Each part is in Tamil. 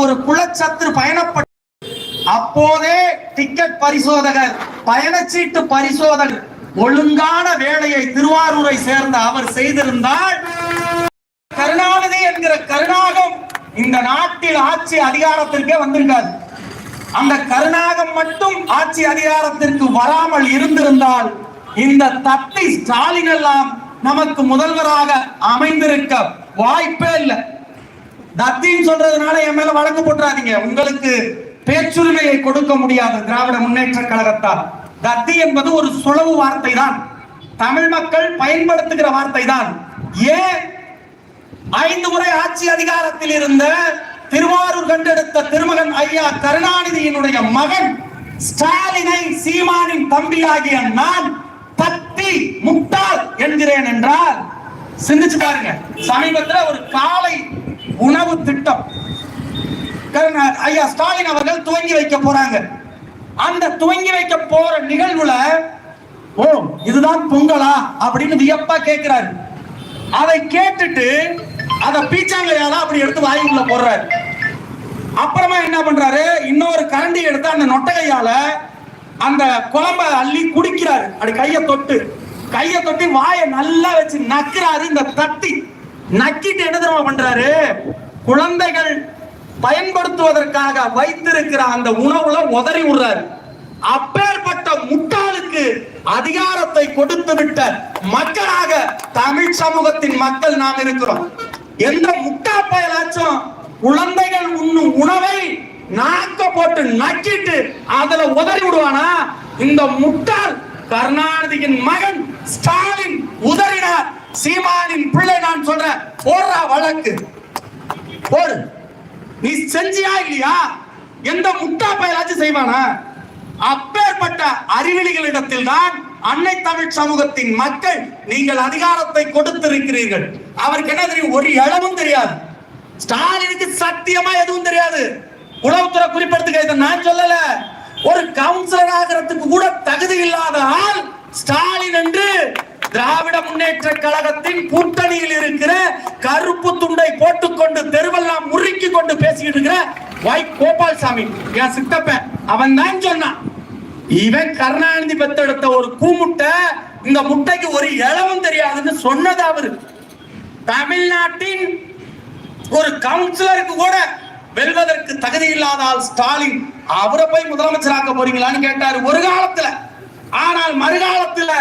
ஒரு குலச்சத்து பயணப்பட்ட அப்போதே டிக்கெட் பரிசோதகர் பயணச்சீட்டு பரிசோதகர் ஒழுங்கான வேலையை திருவாரூரை சேர்ந்த அவர் செய்திருந்தால் கருணாநிதி என்கிற கருணாகம் இந்த நாட்டில் ஆட்சி அதிகாரத்திற்கே வந்திருக்காது. அந்த கருணாகம் மட்டும் ஆட்சி அதிகாரத்திற்கு வராமல் இருந்திருந்தால் இந்த தத்தை ஸ்டாலின் எல்லாம் நமக்கு முதல்வராக அமைந்திருக்க வாய்ப்பே இல்லை. தத்தின்னு சொல்றதுனால என் மேல வழக்கு போட்டுறாதீங்க. உங்களுக்கு பேச்சுரிமையை கொடுக்க முடியாது திராவிட முன்னேற்ற கழகத்தால். தத்தி என்பது ஒரு சுழவு வார்த்தை தான் தமிழ் மக்கள் பயன்படுத்துகிற வார்த்தை தான் ஏன் ஐந்து முறை ஆட்சி அதிகாரத்தில் இருந்த திருவாரூர் கண்டெடுத்த திருமகன் ஐயா கருணாநிதியினுடைய மகன் ஸ்டாலினை சீமானின் தம்பியாகிய நான் தத்தி முட்டாள் என்கிறேன் என்றால் சிந்திச்சு பாருங்க. சமீபத்தில் ஒரு கா ஐயா ஸ்டாலின் அவர்கள் துவங்கி வைக்க போறாங்க. அந்த துவங்கி வைக்க போற நிகழ்வுல ஓ இதுதான் பொங்கலா? அப்படின்னு வியப்பா கேட்கிறாரு அதை கேட்டுட்டு அத பீச்சாங்கையால அப்படி எடுத்து வாயுக்குள்ள போடுறாரு. அப்புறமா என்ன பண்றாரு? இன்னொரு கரண்டி எடுத்து அந்த நொட்டகையால அந்த குழம்ப அள்ளி குடிக்கிறாரு. அப்படி கையை தொட்டு கையை தொட்டி வாயை நல்லா வச்சு நக்குறாரு. இந்த தட்டி நக்கிட்டு என்ன தெரியுமா பண்றாரு? குழந்தைகள் பயன்படுத்துவதற்காக வைத்திருக்கிற அந்த உணவுல உதறி விடுறாரு. அப்பேற்பட்ட முட்டாளுக்கு அதிகாரத்தை கொடுத்து விட்ட மக்களாக தமிழ் சமூகத்தின் மக்கள் நாம் இருக்கிறோம். எந்த முட்டா பயலாச்சும் குழந்தைகள் உண்ணும் உணவை நாக்க போட்டு நக்கிட்டு அதுல உதறி விடுவானா? இந்த முட்டாள் கருணாநிதியின் மகன் ஸ்டாலின் உதறினார். சீமானின் பிள்ளை நான் சொல்றேன். போடுறா வழக்கு. போடு. நீ செஞ்சியா இல்லையா? எந்த முட்டா பயலாச்சும் செய்வானா? அப்பேற்பட்ட அறிவிலிகளிடத்தில் தான் அன்னை தமிழ் சமூகத்தின் மக்கள் நீங்கள் அதிகாரத்தை கொடுத்திருக்கிறீர்கள். அவருக்கு என்ன தெரியும்? ஒரு இளவும் தெரியாது. ஸ்டாலினுக்கு சத்தியமா எதுவும் தெரியாது. உளவுத்துறை குறிப்பிடத்துக்கு இதை நான் சொல்லல. ஒரு கவுன்சிலர் ஆகிறதுக்கு கூட தகுதி இல்லாத ஆள் ஸ்டாலின் என்று திராவிட முன்னேற்ற கழகத்தின் கூட்டணியில் இருக்கிற கருப்பு துண்டை போட்டுக்கொண்டு தெருவெல்லாம் முறுக்கி கொண்டு பேசிக்கிட்டு இருக்கிற வை கோபால்சாமி. என் சித்தப்ப அவன் தான் சொன்னான். இவன் கருணாநிதி பெத்தெடுத்த ஒரு கூமுட்டை இந்த முட்டைக்கு ஒரு இளவும் தெரியாதுன்னு சொன்னது அவரு. தமிழ்நாட்டின் ஒரு கவுன்சிலருக்கு கூட வெல்வதற்கு தகுதி இல்லாத ஆள் ஸ்டாலின். அவரை போய் முதலமைச்சராக்க போறீங்களான்னு கேட்டாரு ஒரு காலத்துல. ஆனால் மறுகாலத்துல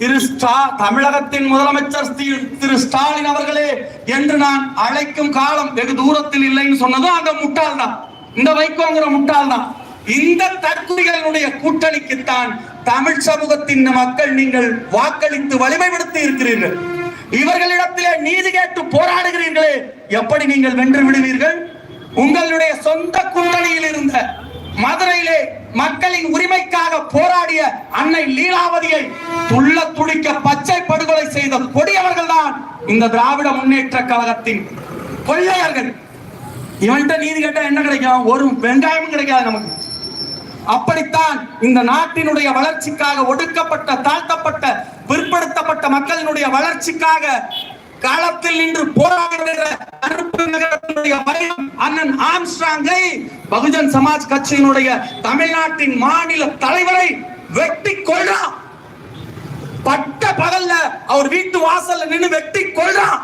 திரு ஸ்டா தமிழகத்தின் முதலமைச்சர் ஸ்ரீ- திரு ஸ்டாலின் அவர்களே என்று நான் அழைக்கும் காலம் வெகு தூரத்தில் இல்லைன்னு சொன்னதும் அந்த முட்டாள் தான். இந்த வைகோங்கிற முட்டாள் தான். இந்த தற்கொலைகளுடைய கூட்டணிக்குத்தான் தமிழ் சமூகத்தின் மக்கள் நீங்கள் வாக்களித்து வலிமைப்படுத்தி இருக்கிறீர்கள். இவர்களிடத்திலே நீதி கேட்டு போராடுகிறீர்களே எப்படி நீங்கள் வென்று விடுவீர்கள்? உங்களுடைய சொந்த கூட்டணியில் இருந்த மதுரையிலே மக்களின் உரிமைக்காக போராடிய அன்னை லீலாவதியை துள்ள துடிக்க பச்சை படுகொலை செய்த கொடியவர்கள் தான் இந்த திராவிட முன்னேற்ற கழகத்தின் கொள்ளையர்கள். இவன்கிட்ட நீதி கேட்டா என்ன கிடைக்கும்? ஒரு வெங்காயமும் கிடைக்காது நமக்கு. அப்படித்தான் இந்த நாட்டினுடைய வளர்ச்சிக்காக ஒடுக்கப்பட்ட தாழ்த்தப்பட்ட பிற்படுத்தப்பட்ட மக்களினுடைய வளர்ச்சிக்காக களத்தில் நின்று போராடுகிற கருப்பு நகரத்தினுடைய மரணம் அண்ணன் ஆம்ஸ்ட்ராங்கை பகுஜன் சமாஜ் கட்சியினுடைய தமிழ்நாட்டின் மாநில தலைவரை வெட்டி கொள்றான் பட்ட பகல்ல அவர் வீட்டு வாசல்ல நின்னு வெட்டி கொள்றான்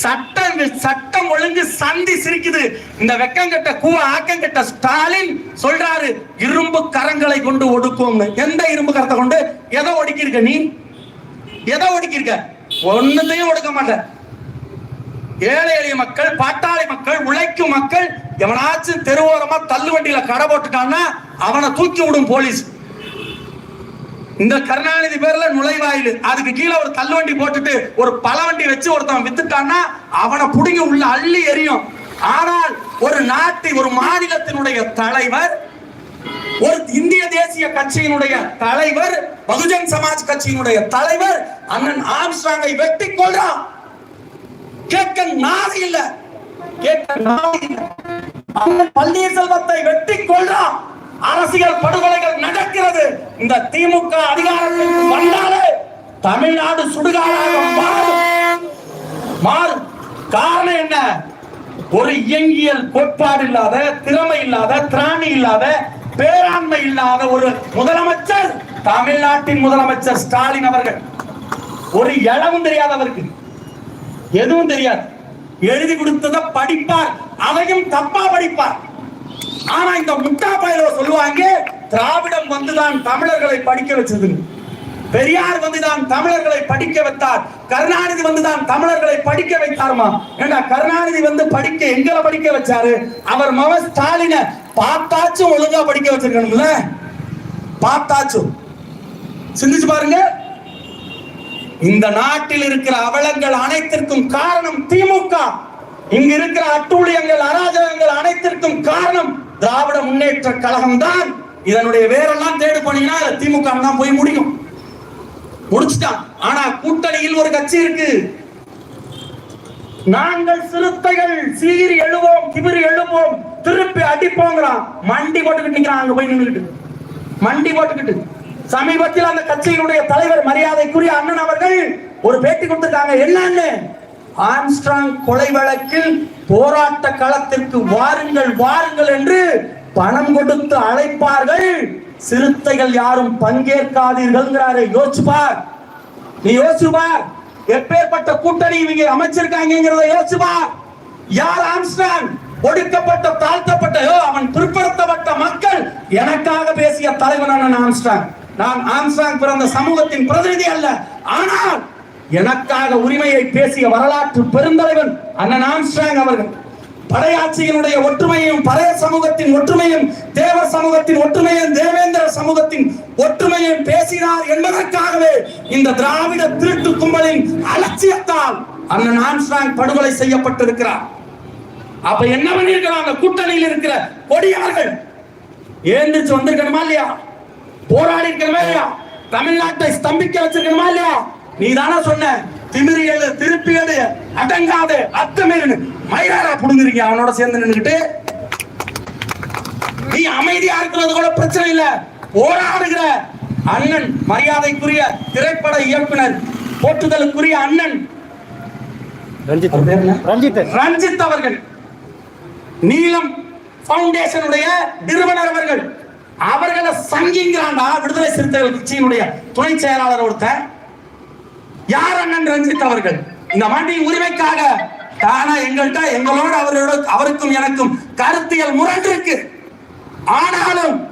சட்டம் சட்டம் ஒழுங்கு சந்தி சிரிக்குது. இந்த வெக்கங்கட்ட கூவ ஆக்கங்கட்ட ஸ்டாலின் சொல்றாரு இரும்பு கரங்களை கொண்டு ஒடுக்கும் எந்த இரும்பு கரத்தை கொண்டு? எதை ஒடுக்கியிருக்க நீ? எதை ஒடுக்கியிருக்க? ஒண்ணுத்தையும் ஒடுக்க மாட்டேன். ஏழை எளிய மக்கள் பாட்டாளி மக்கள் உழைக்கும் மக்கள் எவனாச்சும் தெருவோரமா தள்ளு வண்டியில கடை போட்டுட்டான்னா அவனை தூக்கி விடும் போலீஸ். இந்த கருணாநிதி பேர்ல நுழைவாயில். அதுக்கு கீழே ஒரு தள்ளுவண்டி போட்டுட்டு ஒரு பழவண்டி வச்சு ஒருத்தன் வித்துட்டான்னா அவனை புடுங்கி உள்ள அள்ளி எரியும் ஆனால் ஒரு நாட்டை ஒரு மாநிலத்தினுடைய தலைவர் ஒரு இந்திய தேசிய கட்சியினுடைய தலைவர் பகுஜன் சமாஜ் கட்சியினுடைய தலைவர் அண்ணன் ஆம்ஸ்ட்ராங்கை வெட்டி கொள்றான். கேட்க நாடு இல்ல. கேட்க நாடு இல்ல. அண்ணன் பன்னீர்செல்வத்தை வெட்டி கொள்றான். அரசியல் படுகொலைகள் நடக்கிறது. இந்த திமுக அதிகாரத்திற்கு வந்தாலே தமிழ்நாடு சுடுகாடாக மாறும். மாறும். காரணம் என்ன? ஒரு இயங்கியல் கோட்பாடு இல்லாத திறமை இல்லாத திராணி இல்லாத பேராண்மை இல்லாத ஒரு முதலமைச்சர் தமிழ்நாட்டின் முதலமைச்சர் ஸ்டாலின் அவர்கள். ஒரு இளவும் தெரியாதவருக்கு. எதுவும் தெரியாது. எழுதி கொடுத்தத படிப்பார். அதையும் தப்பா படிப்பார். ஆனா இந்த முட்டா பயில சொல்லுவாங்க திராவிடம் வந்துதான் தமிழர்களை படிக்க வச்சதுன்னு. பெரியார் வந்துதான் தமிழர்களை படிக்க வைத்தார். கருணாநிதி வந்துதான் தமிழர்களை படிக்க வைத்தாருமா? ஏன்னா கருணாநிதி வந்து படிக்க எங்களை படிக்க வச்சாரு? அவர் மவ ஸ்டாலின பார்த்தாச்சும் ஒழுங்கா படிக்க வச்சிருக்கணும்ல? பார்த்தாச்சும் சிந்திச்சு பாருங்க. இந்த நாட்டில் இருக்கிற அவலங்கள் அனைத்திற்கும் காரணம் திமுக. இங்க இருக்கிற அட்டூழியங்கள் அராஜகங்கள் அனைத்திற்கும் காரணம் திராவிட முன்னேற்ற கழகம் தான் இதனுடைய வேரெல்லாம் தேடு போனீங்கன்னா திமுக தான் போய் முடியும். முடிச்சுட்டான். ஆனா கூட்டணியில் ஒரு கட்சி இருக்கு. நாங்கள் சிறுத்தைகள் சீர் எழுவோம் கிபிர் எழுவோம் திருப்பி அடிப்போங்கிறான். மண்டி போட்டுக்கிட்டு நிக்கிறான் அங்க போய் நின்றுட்டு மண்டி போட்டுக்கிட்டு. சமீபத்தில் அந்த கட்சியினுடைய தலைவர் மரியாதைக்குரிய அண்ணன் அவர்கள் ஒரு பேட்டி கொடுத்திருக்காங்க. என்னன்னு ஆம்ஸ்ட்ராங் கொலை வழக்கில் போராட்ட களத்திற்கு வாருங்கள் வாருங்கள் என்று பணம் கொடுத்து அழைப்பார்கள். சிறுத்தைகள் யாரும் பங்கேற்காதீர்கள்ங்கிறாரு யோசிச்சு நீ யோசிச்சுப்பார். எப்பேற்பட்ட கூட்டணி இவங்க அமைச்சிருக்காங்கிறத யோசிச்சுப்பார். யார் ஆம்ஸ்டாங்? ஒடுக்கப்பட்ட தாழ்த்தப்பட்டயோ அவன் பிற்படுத்தப்பட்ட மக்கள் எனக்காக பேசிய தலைவன் அண்ணன் ஆம்ஸ்டாங். நான் ஆம்ஸ்டாங் பிறந்த சமூகத்தின் பிரதிநிதி அல்ல. ஆனால் எனக்காக உரிமையை பேசிய வரலாற்று பெருந்தலைவன் அண்ணன் ஆம்ஸ்டாங் அவர்கள். படையாட்சியினுடைய ஒற்றுமையும் பழைய சமூகத்தின் ஒற்றுமையும் தேவ சமூகத்தின் ஒற்றுமையும் தேவேந்திர சமூகத்தின் ஒற்றுமையும் பேசினார் என்பதற்காகவே இந்த திராவிட திருட்டு கும்பலின் அலட்சியத்தால் அண்ணன் ஆம்ஸ்டாங் படுகொலை செய்யப்பட்டிருக்கிறார். அப்ப என்ன பண்ணிருக்கிறாங்க கூட்டணியில் இருக்கிற கொடியார்கள் ஏந்திரிச்சு வந்திருக்கணுமா இல்லையா? போராடி இருக்கணுமா இல்லையா? தமிழ்நாட்டை ஸ்தம்பிக்க வச்சிருக்கணுமா இல்லையா? நீ தானே சொன்ன திமிரி எழு திருப்பி எடு அடங்காது அத்தமீறனு மயிலாரா புடுங்குறீங்க அவனோட சேர்ந்து நின்னுக்கிட்டு நீ அமைதியா இருக்கிறது கூட பிரச்சனை இல்ல. போராடுகிற அண்ணன் மரியாதைக்குரிய திரைப்பட இயக்குனர் போற்றுதலுக்குரிய அண்ணன். ரஞ்சித்? ரஞ்சித். ரஞ்சித் அவர்கள். நீலம் பவுண்டேஷனுடைய நிறுவனர் அவர்கள். அவர்களை சங்கிங்கிறாண்டா விடுதலை சிறுத்தைகள் கட்சியினுடைய துணை செயலாளர் ஒருத்தர் யார் அண்ணன் ரஞ்சித் அவர்கள்? இந்த மண்டியின் உரிமைக்காக தானா எங்கள்கிட்ட எங்களோட அவரோட அவருக்கும் எனக்கும் கருத்தியல் முரண்டு இருக்கு. ஆனாலும்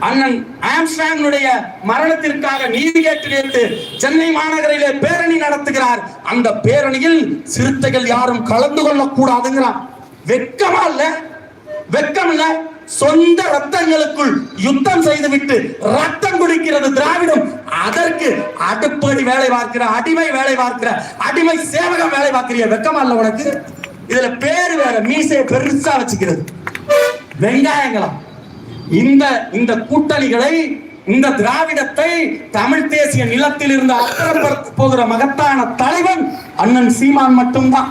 அண்ணன் ஆம்ஸ்டாங்கினுடைய மரணத்திற்காக நீதி கேட்டு சென்னை மாநகரிலே பேரணி நடத்துகிறார். அந்த பேரணியில் சிறுத்தைகள் யாரும் கலந்து கொள்ளக் கூடாதுங்கிறான் வெக்கமா இல்ல? வெக்கம் இல்ல? சொந்த ரத்தங்களுக்குள் யுத்தம் செய்துவிட்டு ரத்தம் குடிக்கிறது திராவிடம். அதற்கு அடுப்படி வேலை பார்க்கிற அடிமை வேலை பார்க்கிற அடிமை சேவகம் வேலை பார்க்கிறிய வெக்கமா இல்ல உனக்கு? இதுல பேரு வேற மீசையை பெருசா வச்சுக்கிறது. வெங்காயங்களா? இந்த இந்த கூட்டணிகளை இந்த திராவிடத்தை தமிழ் தேசிய நிலத்தில் இருந்து அப்புறப்படுத்த போகிற மகத்தான தலைவன் அண்ணன் சீமான் மட்டும்தான்.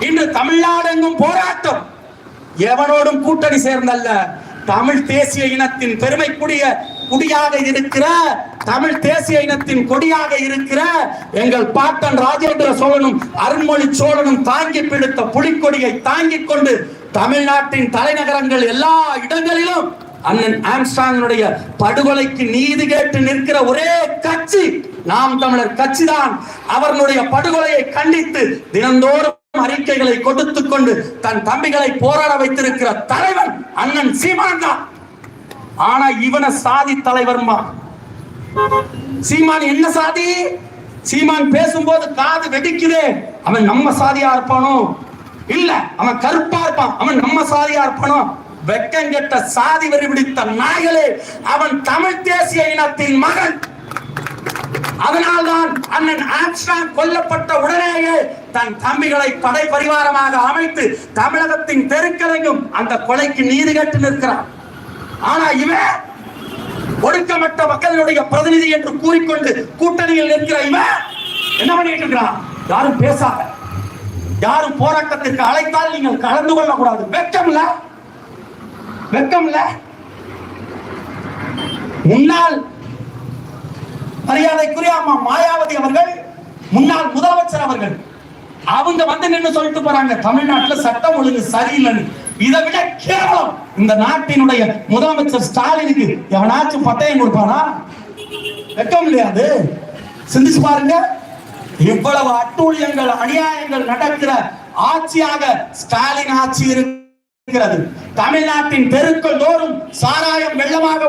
இன்று தமிழ்நாடு எங்கும் போராட்டம். எவனோடும் கூட்டணி சேர்ந்தல்ல. தமிழ் தேசிய இனத்தின் பெருமைக்குரிய குடியாக இருக்கிற தமிழ் தேசிய இனத்தின் கொடியாக இருக்கிற எங்கள் பாட்டன் ராஜேந்திர சோழனும் அருண்மொழி சோழனும் தாங்கி பிடித்த புலிக்கொடியை தாங்கிக் கொண்டு தமிழ்நாட்டின் தலைநகரங்கள் எல்லா இடங்களிலும் அண்ணன் ஆம்ஸ்டாங்கனுடைய படுகொலைக்கு நீதி கேட்டு நிற்கிற ஒரே கட்சி நாம் தமிழர் கட்சிதான். அவர்களுடைய படுகொலையை கண்டித்து தினந்தோறும் அறிக்கைகளை கொடுத்து கொண்டு தன் தம்பிகளை போராட வைத்திருக்கிற தலைவன் அண்ணன் சீமான் தான் ஆனா இவன சாதி தலைவர்மா? சீமான் என்ன சாதி? சீமான் பேசும்போது காது வெடிக்குதே. அவன் நம்ம சாதியா இருப்பானோ? இல்ல அவன் கருப்பா இருப்பான். அவன் நம்ம சாதியா இருப்பானோ? வெக்கங்கெட்ட சாதி வெறி பிடித்த நாய்களே அவன் தமிழ் தேசிய இனத்தின் மகன். அதனால்தான் அண்ணன் ஆம்ஸ்டாங் கொல்லப்பட்ட உடனேயே தன் தம்பிகளை படை பரிவாரமாக அமைத்து தமிழகத்தின் தெருக்களையும் அந்த கொலைக்கு நீதி கட்டி நிற்கிறான். ஆனா இவன் ஒடுக்கப்பட்ட மக்களுடைய பிரதிநிதி என்று கூறிக்கொண்டு கூட்டணியில் நிற்கிற இவன் என்ன பண்ணிட்டு இருக்கிறான்? யாரும் பேசாத. யாரும் போராட்டத்திற்கு அழைத்தால் நீங்கள் கலந்து கொள்ளக்கூடாது. வெக்கம் இல்ல. வெக்கம் இல்ல. முன்னாள் மரியாதைக்குரிய அம்மா மாயாவதி அவர்கள் முன்னாள் முதலமைச்சர் அவர்கள் அவங்க வந்து நின்னு சொல்லிட்டு போறாங்க. தமிழ்நாட்டுல சட்டம் ஒழுங்கு சரியில்லைன்னு. இதை விட கேவலம். இந்த நாட்டினுடைய முதலமைச்சர் ஸ்டாலினுக்கு எவனாச்சும் பட்டயம் கொடுப்பானா? வெக்கம் இல்லையா அது? சிந்திச்சு பாருங்க. இவ்வளவு அட்டூழியங்கள் அநியாயங்கள் நடக்கிற ஆட்சியாக ஸ்டாலின் ஆட்சி இருக்கிறது. தமிழ்நாட்டின் தெருக்கள் தோறும் சாராயம் வெள்ளமாக